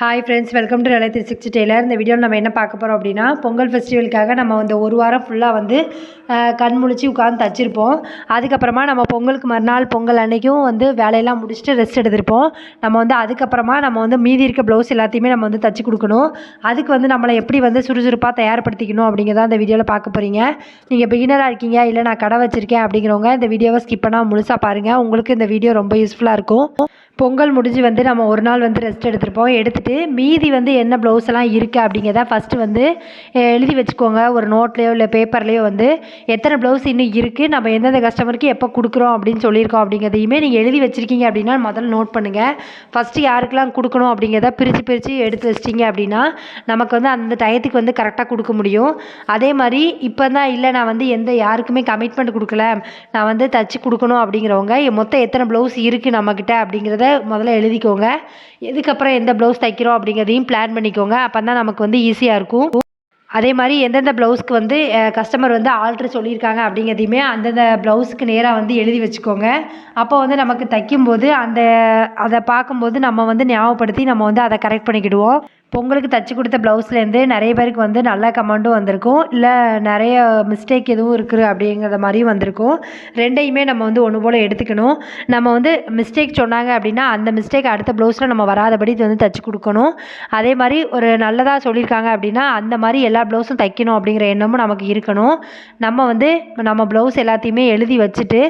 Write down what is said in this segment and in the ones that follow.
Hi friends welcome to relay three sixty tailor இந்த வீடியோவில் நம்ம என்ன பார்க்க போகிறோம் அப்படின்னா பொங்கல் ஃபெஸ்டிவலுக்காக நம்ம வந்து ஒரு வாரம் ஃபுல்லாக வந்து கண் முழிச்சு உட்காந்து தச்சிருப்போம். அதுக்கப்புறமா நம்ம பொங்கலுக்கு மறுநாள் பொங்கல் அன்றைக்கும் வந்து வேலையெல்லாம் முடிச்சுட்டு ரெஸ்ட் எடுத்திருப்போம். நம்ம வந்து அதுக்கப்புறமா நம்ம வந்து மீதி இருக்க ப்ளவுஸ் எல்லாத்தையுமே நம்ம வந்து தச்சு கொடுக்கணும். அதுக்கு வந்து நம்மளை எப்படி வந்து சுறுசுறுப்பாக தயார்படுத்திக்கணும் அப்படிங்கிறத இந்த வீடியோவில் பார்க்க போகிறீங்க நீங்கள் பிகினராக இருக்கீங்க இல்லை நான் கடை வச்சுருக்கேன் அப்படிங்கிறவங்க இந்த வீடியோவை ஸ்கிப் பண்ணால் முழுசாக பாருங்கள் உங்களுக்கு இந்த வீடியோ ரொம்ப யூஸ்ஃபுல்லாக இருக்கும். பொங்கல் முடிஞ்சு வந்து நம்ம ஒரு நாள் வந்து ரெஸ்ட் எடுத்திருப்போம். எடுத்துகிட்டு மீதி வந்து என்ன ப்ளவுஸ் எல்லாம் இருக்குது அப்படிங்கிறத ஃபஸ்ட்டு வந்து எழுதி வச்சுக்கோங்க. ஒரு நோட்லேயோ இல்லை பேப்பர்லேயோ வந்து எத்தனை ப்ளவுஸ் இன்னும் இருக்குது நம்ம எந்தெந்த கஸ்டமருக்கு எப்போ கொடுக்குறோம் அப்படின்னு சொல்லியிருக்கோம் அப்படிங்கிறதையுமே நீங்கள் எழுதி வச்சுருக்கீங்க அப்படின்னா முதல்ல நோட் பண்ணுங்கள் ஃபஸ்ட்டு யாருக்கெல்லாம் கொடுக்கணும் அப்படிங்கிறத பிரித்து பிரித்து எடுத்து வச்சிட்டிங்க அப்படின்னா நமக்கு வந்து அந்த டயத்துக்கு வந்து கரெக்டாக கொடுக்க முடியும். அதே மாதிரி இப்போ தான் இல்லை நான் வந்து எந்த யாருக்குமே கமிட்மெண்ட் கொடுக்கல. நான் வந்து தச்சு கொடுக்கணும் அப்படிங்கிறவங்க மொத்தம் எத்தனை ப்ளவுஸ் இருக்குது நம்மக்கிட்ட அப்படிங்கிறத முதல்ல எழுதிக்கோங்க. எதுக்கப்புறம் எந்த ப்ளவுஸ் தைக்கிறோம் அப்படிங்கிறதையும் பிளான் பண்ணிக்கோங்க. அப்போ தான் நமக்கு வந்து ஈஸியாக இருக்கும். அதே மாதிரி எந்தெந்த ப்ளவுஸ்க்கு வந்து கஸ்டமர் வந்து ஆல்ட்ரு சொல்லியிருக்காங்க அப்படிங்கிறதையுமே அந்தந்த ப்ளவுஸுக்கு நேராக வந்து எழுதி வச்சுக்கோங்க. அப்போ வந்து நமக்கு தைக்கும்போது அந்த அதை பார்க்கும்போது நம்ம வந்து ஞாபகப்படுத்தி நம்ம வந்து அதை கரெக்ட் பண்ணிக்கிடுவோம். பொங்கலுக்கு தச்சு கொடுத்த ப்ளவுஸ்லேருந்து நிறைய பேருக்கு வந்து நல்ல கமெண்ட்டும் வந்திருக்கும். இல்லை நிறைய மிஸ்டேக் எதுவும் இருக்குது அப்படிங்கிறத மாதிரியும் வந்திருக்கும். ரெண்டையுமே நம்ம வந்து ஒன்று போல் எடுத்துக்கணும். நம்ம வந்து மிஸ்டேக் சொன்னாங்க அப்படின்னா அந்த மிஸ்டேக் அடுத்த ப்ளவுஸில் நம்ம வராதபடி இது வந்து தச்சு கொடுக்கணும். அதே மாதிரி ஒரு நல்லதாக சொல்லியிருக்காங்க அப்படின்னா அந்த மாதிரி எல்லா ப்ளவுஸும் தைக்கணும் அப்படிங்கிற எண்ணமும் நமக்கு இருக்கணும். நம்ம வந்து நம்ம ப்ளவுஸ் எல்லாத்தையுமே எழுதி வச்சுட்டு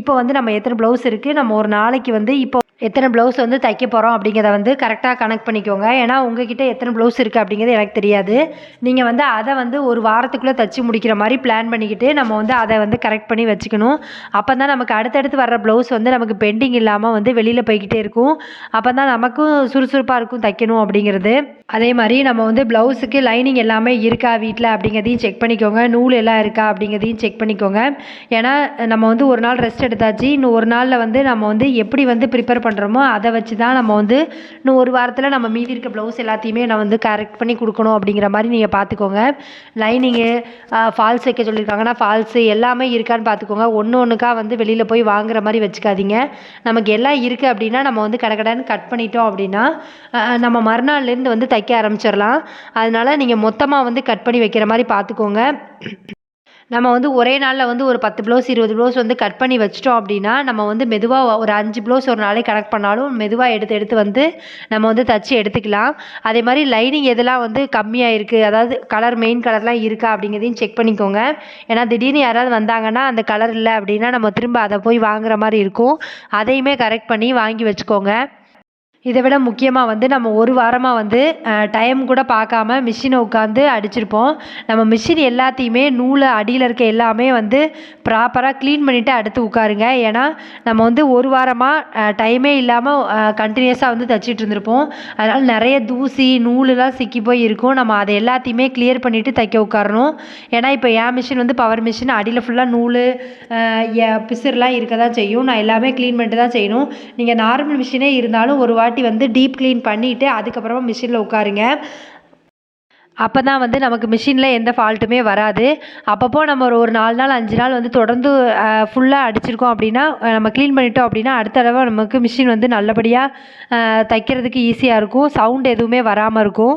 இப்போ வந்து நம்ம எத்தனை ப்ளவுஸ் இருக்குது நம்ம ஒரு நாளைக்கு வந்து இப்போ எத்தனை ப்ளவுஸ் வந்து தைக்க போகிறோம் அப்படிங்கிறத வந்து கரெக்டாக கனெக்ட் பண்ணிக்கோங்க. ஏன்னா உங்ககிட்ட எத்தனை ப்ளவுஸ் இருக்குது அப்படிங்கிறது எனக்கு தெரியாது. நீங்கள் வந்து அதை வந்து ஒரு வாரத்துக்குள்ளே தச்சு முடிக்கிற மாதிரி பிளான் பண்ணிக்கிட்டு நம்ம வந்து அதை வந்து கரெக்ட் பண்ணி வச்சுக்கணும். அப்போ தான் நமக்கு அடுத்தடுத்து வர்ற ப்ளவுஸ் வந்து நமக்கு பெண்டிங் இல்லாமல் வந்து வெளியில் போய்கிட்டே இருக்கும். அப்போ தான் நமக்கும் சுறுசுறுப்பாக இருக்கும் தைக்கணும் அப்படிங்கிறது. அதே மாதிரி நம்ம வந்து ப்ளவுஸுக்கு லைனிங் எல்லாமே இருக்கா வீட்டில் அப்படிங்கிறதையும் செக் பண்ணிக்கோங்க. நூல் எல்லாம் இருக்கா அப்படிங்கிறதையும் செக் பண்ணிக்கோங்க. ஏன்னா நம்ம வந்து ஒரு நாள் ரெஸ்ட் எடுத்தாச்சு. இன்னும் ஒரு நாளில் வந்து நம்ம வந்து எப்படி வந்து ப்ரிப்பேர் பண்ணுறோமோ அதை வச்சு தான் நம்ம வந்து இன்னும் ஒரு வாரத்தில் நம்ம மீதி இருக்க ப்ளவுஸ் எல்லாத்தையுமே நான் வந்து கரெக்ட் பண்ணி கொடுக்கணும் அப்படிங்கிற மாதிரி நீங்கள் பார்த்துக்கோங்க லைனிங்கு ஃபால்ஸ் வைக்க சொல்லியிருக்காங்கன்னா ஃபால்ஸு எல்லாமே இருக்கான்னு பார்த்துக்கோங்க ஒன்று ஒன்றுக்கா வந்து வெளியில் போய் வாங்குற மாதிரி வச்சுக்காதீங்க. நமக்கு எல்லாம் இருக்குது அப்படின்னா நம்ம வந்து கடகடன்னு கட் பண்ணிட்டோம் அப்படின்னா நம்ம மறுநாள்லேருந்து வந்து தைக்க ஆரம்பிச்சிடலாம். அதனால் நீங்கள் மொத்தமாக வந்து கட் பண்ணி வைக்கிற மாதிரி பார்த்துக்கோங்க நம்ம வந்து ஒரே நாளில் வந்து ஒரு பத்து ப்ளவுஸ் இருபது ப்ளவுஸ் வந்து கட் பண்ணி வச்சிட்டோம் அப்படின்னா நம்ம வந்து மெதுவாக ஒரு அஞ்சு ப்ளவுஸ் ஒரு நாளைக்கு கனெக்ட் பண்ணாலும் மெதுவாக எடுத்து எடுத்து வந்து நம்ம வந்து தச்சு எடுத்துக்கலாம். அதே மாதிரி லைனிங் எதெல்லாம் வந்து கம்மியாக இருக்குது அதாவது கலர் மெயின் கலர்லாம் இருக்கா அப்படிங்கிறதையும் செக் பண்ணிக்கோங்க. ஏன்னா திடீர்னு யாராவது வந்தாங்கன்னா அந்த கலர் இல்லை அப்படின்னா நம்ம திரும்ப அதை போய் வாங்குற மாதிரி இருக்கும். அதையுமே கரெக்ட் பண்ணி வாங்கி வச்சுக்கோங்க. இதை விட முக்கியமாக வந்து நம்ம ஒரு வாரமாக வந்து டைம் கூட பார்க்காம மிஷினை உட்காந்து அடிச்சிருப்போம். நம்ம மிஷின் எல்லாத்தையுமே நூலை அடியில் இருக்க எல்லாமே வந்து ப்ராப்பராக க்ளீன் பண்ணிவிட்டு அடுத்து உட்காருங்க. ஏன்னா நம்ம வந்து ஒரு வாரமாக டைமே இல்லாமல் கண்டினியூஸாக வந்து தைச்சிட்டு இருந்திருப்போம். அதனால் நிறைய தூசி நூலெலாம் சிக்கி போய் இருக்கும். நம்ம அதை எல்லாத்தையுமே கிளியர் பண்ணிவிட்டு தைக்க உட்காரணும். ஏன்னா இப்போ என் மிஷின் வந்து பவர் மிஷின் அடியில் ஃபுல்லாக நூல் அஹ், எ- இருக்க தான் செய்யும். நான் எல்லாமே க்ளீன் பண்ணிட்டு தான் செய்யணும் நீங்கள் நார்மல் மிஷினே இருந்தாலும் ஒரு வாட்டி வந்து டீப் க்ளீன் பண்ணிவிட்டு அதுக்கப்புறமா மிஷினில் உட்காருங்க. அப்போ தான் வந்து நமக்கு மிஷினில் எந்த ஃபால்ட்டுமே வராது. அப்பப்போ நம்ம ஒரு ஒரு நாலு நாள் அஞ்சு நாள் வந்து தொடர்ந்து ஃபுல்லாக அடிச்சிருக்கோம் அப்படின்னா நம்ம க்ளீன் பண்ணிட்டோம் அப்படின்னா அடுத்த தடவை நமக்கு மிஷின் வந்து நல்லபடியாக தைக்கிறதுக்கு ஈஸியாக இருக்கும். சவுண்ட் எதுவுமே வராமல் இருக்கும்.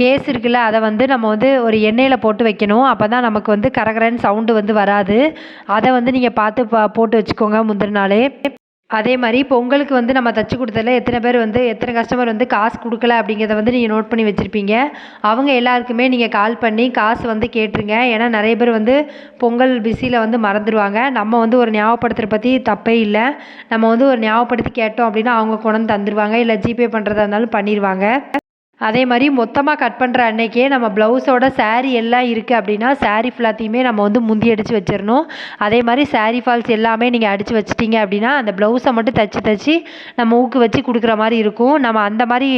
கேஸ் இருக்குல்ல அதை வந்து நம்ம வந்து ஒரு எண்ணெயில் போட்டு வைக்கணும். அப்போ தான் நமக்கு வந்து கரகரன்னு சவுண்டு வந்து வராது. அதை வந்து நீங்கள் பார்த்து பா போட்டு வச்சுக்கோங்க முந்தின நாளே. அதே மாதிரி பொங்கலுக்கு வந்து நம்ம தச்சு கொடுத்ததில் எத்தனை பேர் வந்து எத்தனை கஸ்டமர் வந்து காசு கொடுக்கல அப்படிங்கிறத வந்து நீங்கள் நோட் பண்ணி வச்சுருப்பீங்க. அவங்க எல்லாருக்குமே நீங்கள் கால் பண்ணி காசு வந்து கேட்டுருங்க. ஏன்னா நிறைய பேர் வந்து பொங்கல் பிஸியில் வந்து மறந்துடுவாங்க நம்ம வந்து ஒரு ஞாபகப்படுத்துகிற பற்றி தப்பே இல்லை. நம்ம வந்து ஒரு ஞாபகப்படுத்தி கேட்டோம் அப்படின்னா அவங்க கொண்டு வந்து தந்துடுவாங்க இல்லை ஜிபே பண்ணுறதா இருந்தாலும் பண்ணிடுவாங்க அதே மாதிரி மொத்தமாக கட் பண்ணுற அன்னைக்கே நம்ம ப்ளவுஸோட சாரீ எல்லாம் இருக்குது அப்படின்னா சாரீ ஃபுல்லாத்தையுமே நம்ம வந்து முந்தி அடித்து வச்சிடணும். அதே மாதிரி சாரீ ஃபால்ஸ் எல்லாமே நீங்கள் அடித்து வச்சிட்டிங்க அப்படின்னா அந்த ப்ளவுஸை மட்டும் தச்சு தச்சு நம்ம ஊக்கு வச்சு கொடுக்குற மாதிரி இருக்கும். நம்ம அந்த மாதிரி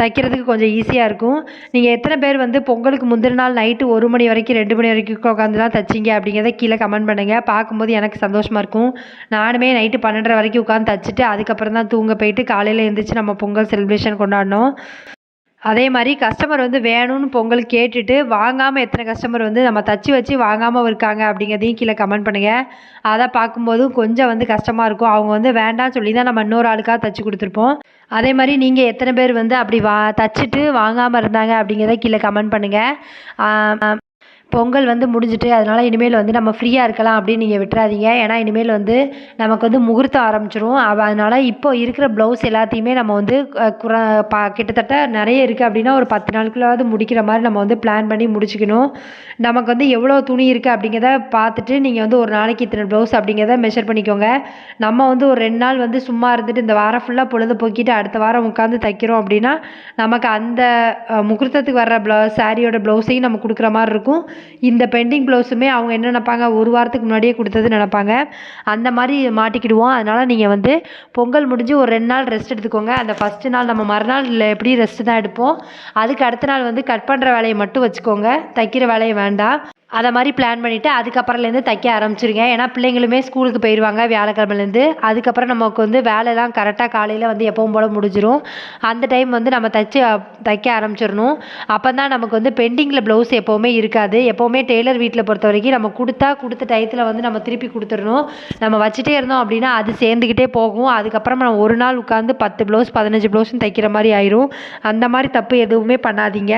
தைக்கிறதுக்கு கொஞ்சம் ஈஸியாக இருக்கும். நீங்கள் எத்தனை பேர் வந்து பொங்கலுக்கு முந்தின நாள் நைட்டு ஒரு மணி வரைக்கும் ரெண்டு மணி வரைக்கும் உட்காந்துலாம் தைச்சிங்க அப்படிங்கிறத கீழே கமெண்ட் பண்ணுங்கள் பார்க்கும்போது எனக்கு சந்தோஷமாக இருக்கும். நானுமே நைட்டு பன்னெண்டரை வரைக்கும் உட்காந்து தைச்சிட்டு அதுக்கப்புறம் தான் தூங்க போயிட்டு காலையில் எழுந்திரிச்சு நம்ம பொங்கல் செலிப்ரேஷன் கொண்டாடினோம் அதே மாதிரி கஸ்டமர் வந்து வேணும்னு பொங்கல் கேட்டுட்டு வாங்காமல் எத்தனை கஸ்டமர் வந்து நம்ம தச்சு வச்சு வாங்காமல் இருக்காங்க அப்படிங்கிறதையும் கீழே கமெண்ட் பண்ணுங்கள் அதை பார்க்கும்போதும் கொஞ்சம் வந்து கஷ்டமாக இருக்கும். அவங்க வந்து வேண்டாம்னு சொல்லி தான் நம்ம இன்னொரு ஆளுக்காக தச்சு கொடுத்துருப்போம். அதே மாதிரி நீங்கள் எத்தனை பேர் வந்து அப்படி வா தச்சுட்டு வாங்காமல் இருந்தாங்க அப்படிங்கிறத கீழே கமெண்ட் பண்ணுங்கள் பொங்கல் வந்து முடிஞ்சிட்டு அதனால் இனிமேல் வந்து நம்ம ஃப்ரீயாக இருக்கலாம் அப்படின்னு நீங்கள் விட்டுறாதீங்க. ஏன்னா இனிமேல் வந்து நமக்கு வந்து முகூர்த்தம் ஆரம்பிச்சிரும். அதனால் இப்போ இருக்கிற ப்ளவுஸ் எல்லாத்தையுமே நம்ம வந்து குற பா கிட்டத்தட்ட நிறைய இருக்குது அப்படின்னா ஒரு பத்து நாளுக்குள்ளாவது முடிக்கிற மாதிரி நம்ம வந்து பிளான் பண்ணி முடிச்சுக்கணும். நமக்கு வந்து எவ்வளோ துணி இருக்குது அப்படிங்கிறத பார்த்துட்டு நீங்கள் வந்து ஒரு நாளைக்கு இத்தனை ப்ளவுஸ் அப்படிங்கிறத மெஷர் பண்ணிக்கோங்க. நம்ம வந்து ஒரு ரெண்டு நாள் வந்து சும்மா இருந்துட்டு இந்த வாரம் ஃபுல்லாக பொழுது போக்கிட்டு அடுத்த வாரம் உட்காந்து தைக்கிறோம் அப்படின்னா நமக்கு அந்த முகூர்த்தத்துக்கு வர்ற ப்ளவு சாரியோட ப்ளவுஸையும் நம்ம கொடுக்குற மாதிரி இருக்கும். இந்த பெண்டிங் ப்ளவுஸுமே அவங்க என்ன நினப்பாங்க? ஒரு வாரத்துக்கு முன்னாடியே கொடுத்தது நினைப்பாங்க. அந்த மாதிரி மாட்டிக்கிடுவோம். அதனால் நீங்கள் வந்து பொங்கல் முடிஞ்சு ஒரு ரெண்டு நாள் ரெஸ்ட் எடுத்துக்கோங்க. அந்த ஃபஸ்ட்டு நாள் நம்ம மறுநாள் எப்படி ரெஸ்ட்டு தான் எடுப்போம். அதுக்கு அடுத்த நாள் வந்து கட் பண்ணுற வேலையை மட்டும் வச்சுக்கோங்க. தைக்கிற வேலையை வேண்டாம். அதை மாதிரி பிளான் பண்ணிவிட்டு அதுக்கப்புறம்லேருந்து தைக்க ஆரம்பிச்சிருங்க. ஏன்னா பிள்ளைங்களுமே ஸ்கூலுக்கு போயிடுவாங்க வியாழக்கிழமைலேருந்து அதுக்கப்புறம் நமக்கு வந்து வேலைலாம் கரெக்டாக காலையில் வந்து எப்பவும் போல் முடிஞ்சிடும் அந்த டைம் வந்து நம்ம தைச்சு தைக்க ஆரம்பிச்சிடணும் அப்போ தான் நமக்கு வந்து பெண்டிங்கில் ப்ளவுஸ் எப்போவுமே இருக்காது. எப்போவுமே டெய்லர் வீட்டில் பொறுத்த வரைக்கும் நம்ம கொடுத்தா கொடுத்த டயத்தில் வந்து நம்ம திருப்பி கொடுத்துடணும் நம்ம வச்சுட்டே இருந்தோம் அப்படின்னா அது சேர்ந்துக்கிட்டே போகும். அதுக்கப்புறம் நம்ம ஒரு நாள் உட்காந்து பத்து ப்ளவுஸ் பதினஞ்சு ப்ளவுஸும் தைக்கிற மாதிரி ஆயிரும். அந்த மாதிரி தப்பு எதுவுமே பண்ணாதீங்க.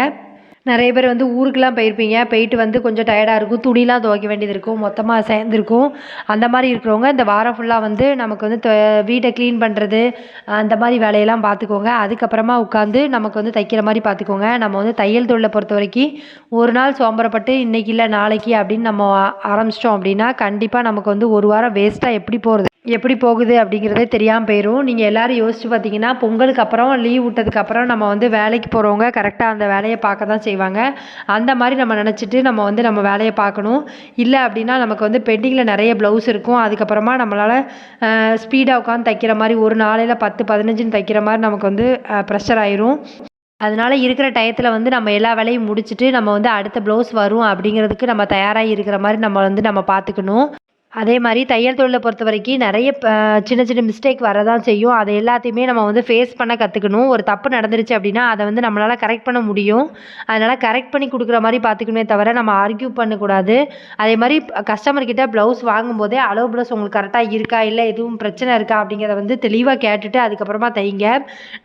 நிறைய பேர் வந்து ஊருக்கெலாம் போயிருப்பீங்க. போயிட்டு வந்து கொஞ்சம் டயர்டாக இருக்கும். துணிலாம் துவைக்க வேண்டியது இருக்கும். மொத்தமாக சேர்ந்துருக்கும். அந்த மாதிரி இருக்கிறவங்க இந்த வாரம் ஃபுல்லாக வந்து நமக்கு வந்து வீட்டை க்ளீன் பண்ணுறது அந்த மாதிரி வேலையெல்லாம் பார்த்துக்கோங்க. அதுக்கப்புறமா உட்காந்து நமக்கு வந்து தைக்கிற மாதிரி பார்த்துக்கோங்க. நம்ம வந்து தையல் தொழிலை பொறுத்த வரைக்கும் ஒரு நாள் சோம்பரப்பட்டு இன்றைக்கி இல்லை நாளைக்கு அப்படின்னு நம்ம ஆரம்பிச்சிட்டோம் அப்படின்னா கண்டிப்பாக நமக்கு வந்து ஒரு வாரம் வேஸ்ட்டாக எப்படி போகிறது எப்படி போகுது அப்படிங்கிறதே தெரியாமல் போயிடும் நீங்கள் எல்லோரும் யோசிச்சு பார்த்தீங்கன்னா பொங்கலுக்கு அப்புறம் லீவ் விட்டதுக்கப்புறம் நம்ம வந்து வேலைக்கு போகிறவங்க கரெக்டாக அந்த வேலையை பார்க்க தான் செய்வாங்க. அந்த மாதிரி நம்ம நினச்சிட்டு நம்ம வந்து நம்ம வேலையை பார்க்கணும். இல்லை அப்படின்னா நமக்கு வந்து பெண்டிங்கில் நிறைய ப்ளவுஸ் இருக்கும். அதுக்கப்புறமா நம்மளால் ஸ்பீடாக உட்காந்து தைக்கிற மாதிரி ஒரு நாளையில் பத்து பதினஞ்சுன்னு தைக்கிற மாதிரி நமக்கு வந்து ப்ரெஷர் ஆயிரும். அதனால் இருக்கிற டயத்தில் வந்து நம்ம எல்லா வேலையும் முடிச்சுட்டு நம்ம வந்து அடுத்த ப்ளவுஸ் வரும் அப்படிங்கிறதுக்கு நம்ம தயாராக இருக்கிற மாதிரி நம்ம வந்து நம்ம பார்த்துக்கணும். அதே மாதிரி தையல் தொழிலை பொறுத்த வரைக்கும் நிறைய சின்ன சின்ன மிஸ்டேக் வரதான் செய்யும். அதை எல்லாத்தையுமே நம்ம வந்து ஃபேஸ் பண்ண கற்றுக்கணும் ஒரு தப்பு நடந்துருச்சு அப்படின்னா அதை வந்து நம்மளால் கரெக்ட் பண்ண முடியும். அதனால் கரெக்ட் பண்ணி கொடுக்குற மாதிரி பார்த்துக்கணுமே தவிர நம்ம ஆர்கியூ பண்ணக்கூடாது. அதே மாதிரி கஸ்டமர்கிட்ட ப்ளவுஸ் வாங்கும்போதே அளவு ப்ளவுஸ் உங்களுக்கு கரெக்டாக இருக்கா? இல்லை எதுவும் பிரச்சனை இருக்கா? அப்படிங்கிறத வந்து தெளிவாக கேட்டுட்டு அதுக்கப்புறமா தைங்க.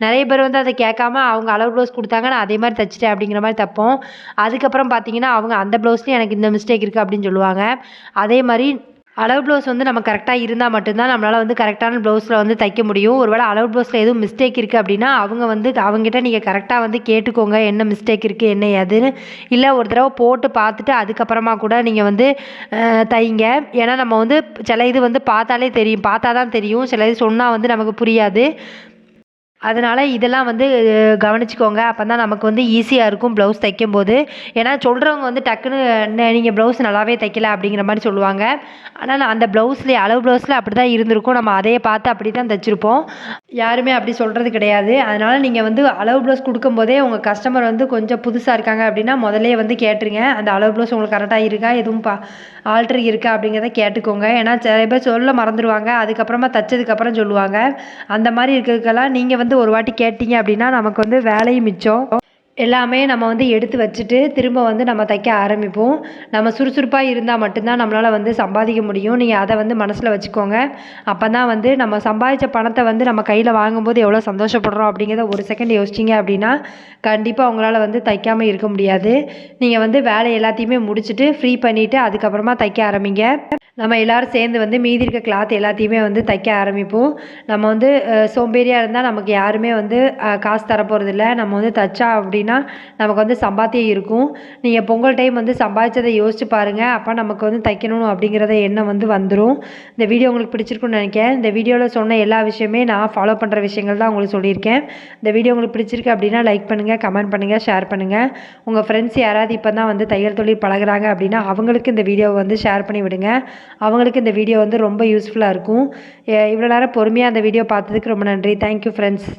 நிறைய பேர் வந்து அதை கேட்காம அவங்க அளவு ப்ளவுஸ் கொடுத்தாங்க நான் அதே மாதிரி தைச்சிட்டேன் அப்படிங்கிற மாதிரி தைப்போம். அதுக்கப்புறம் பார்த்தீங்கன்னா அவங்க அந்த ப்ளவுஸ்லேயும் எனக்கு இந்த மிஸ்டேக் இருக்குது அப்படின்னு சொல்லுவாங்க. அதே மாதிரி அளவு ப்ளவுஸ் வந்து நம்ம கரெக்டாக இருந்தால் மட்டும்தான் நம்மளால் வந்து கரெக்டான ப்ளவுஸில் வந்து தைக்க முடியும். ஒருவேளை அளவு ப்ளவுஸில் எதுவும் மிஸ்டேக் இருக்குது அப்படின்னா அவங்க வந்து அவங்ககிட்ட நீங்கள் கரெக்டாக வந்து கேட்டுக்கோங்க என்ன மிஸ்டேக் இருக்குது என்ன ஏதுன்னு. இல்லை ஒரு தடவை போட்டு பார்த்துட்டு அதுக்கப்புறமா கூட நீங்கள் வந்து தைங்க. ஏன்னா நம்ம வந்து சில இது வந்து பார்த்தாலே தெரியும். பார்த்தா தான் தெரியும். சில இது சொன்னால் வந்து நமக்கு புரியாது. அதனால் இதெல்லாம் வந்து கவனிச்சிக்கோங்க. கவனிச்சுக்கோங்க அப்போ தான் நமக்கு வந்து ஈஸியாக இருக்கும் ப்ளவுஸ் தைக்கும்போது. ஏன்னா சொல்கிறவங்க வந்து டக்குன்னு நீங்கள் ப்ளவுஸ் நல்லாவே தைக்கல அப்படிங்கிற மாதிரி சொல்லுவாங்க. ஆனால் அந்த ப்ளவுஸ்லேயே அளவு ப்ளவுஸில் அப்படி தான் இருந்திருக்கும். நம்ம அதையே பார்த்து அப்படி தான் தைச்சிருப்போம். யாருமே அப்படி சொல்கிறது கிடையாது. அதனால் நீங்கள் வந்து அளவு ப்ளவுஸ் கொடுக்கும்போதே உங்கள் கஸ்டமர் வந்து கொஞ்சம் புதுசாக இருக்காங்க அப்படின்னா முதல்லே வந்து கேட்டுருங்க. அந்த அளவு ப்ளவுஸ் உங்களுக்கு கரெக்டாக இருக்கா? எதுவும் பா ஆல்ட்ரு இருக்கா? அப்படிங்கிறத கேட்டுக்கோங்க. ஏன்னா சில பேர் சொல்ல மறந்துடுவாங்க அதுக்கப்புறமா தைச்சதுக்கப்புறம் சொல்லுவாங்க. அந்த மாதிரி இருக்கிறதுக்கெல்லாம் நீங்கள் வந்து ஒரு வாட்டி கேட்டீங்க அப்படின்னா நமக்கு வந்து வேலையும் மிச்சம். எல்லாமே நம்ம வந்து எடுத்து வச்சுட்டு திரும்ப வந்து நம்ம தைக்க ஆரம்பிப்போம். நம்ம சுறுசுறுப்பாக இருந்தால் மட்டும்தான் நம்மளால் வந்து சம்பாதிக்க முடியும். நீங்கள் அதை வந்து மனசில் வச்சுக்கோங்க. அப்போ தான் வந்து நம்ம சம்பாதிச்ச பணத்தை வந்து நம்ம கையில் வாங்கும்போது எவ்வளோ சந்தோஷப்படுறோம் அப்படிங்கிறத ஒரு செகண்ட் யோசிச்சிங்க அப்படின்னா கண்டிப்பாக உங்களால் வந்து தைக்காமல் இருக்க முடியாது. நீங்கள் வந்து வேலை எல்லாத்தையுமே முடிச்சுட்டு ஃப்ரீ பண்ணிவிட்டு அதுக்கப்புறமா தைக்க ஆரம்பிங்க. நம்ம எல்லோரும் சேர்ந்து வந்து மீதி இருக்க கிளாத் எல்லாத்தையுமே வந்து தைக்க ஆரம்பிப்போம். நம்ம வந்து சோம்பேறியாக இருந்தால் நமக்கு யாருமே வந்து காசு காசு தரப்போகிறதில்ல நம்ம வந்து தைச்சா அப்படின்னா நமக்கு வந்து சம்பாத்தியம் இருக்கும். நீங்கள் பொங்கல் டைம் வந்து சம்பாதிச்சதை யோசிச்சு பாருங்கள் அப்போ நமக்கு வந்து தைக்கணும் அப்படிங்கிறத எண்ணம் வந்து வந்துடும் இந்த வீடியோ உங்களுக்கு பிடிச்சிருக்குன்னு நினைக்கிறேன். இந்த வீடியோவில் சொன்ன எல்லா விஷயமே நான் ஃபாலோ பண்ணுற விஷயங்கள் தான் உங்களுக்கு சொல்லியிருக்கேன். இந்த வீடியோ உங்களுக்கு பிடிச்சிருக்கு அப்படின்னா லைக் பண்ணுங்கள் கமெண்ட் பண்ணுங்கள் ஷேர் பண்ணுங்கள் உங்கள் ஃப்ரெண்ட்ஸ் யாராவது இப்போ தான் வந்து தையல் தொழில் பழகுறாங்க அப்படின்னா அவங்களுக்கு இந்த வீடியோவை வந்து ஷேர் பண்ணி விடுங்க. அவங்களுக்கு இந்த வீடியோ வந்து ரொம்ப யூஸ்ஃபுல்லாக இருக்கும். இவ்வளோ நேரம் பொறுமையாக அந்த வீடியோ பார்த்ததுக்கு ரொம்ப நன்றி. Thank you friends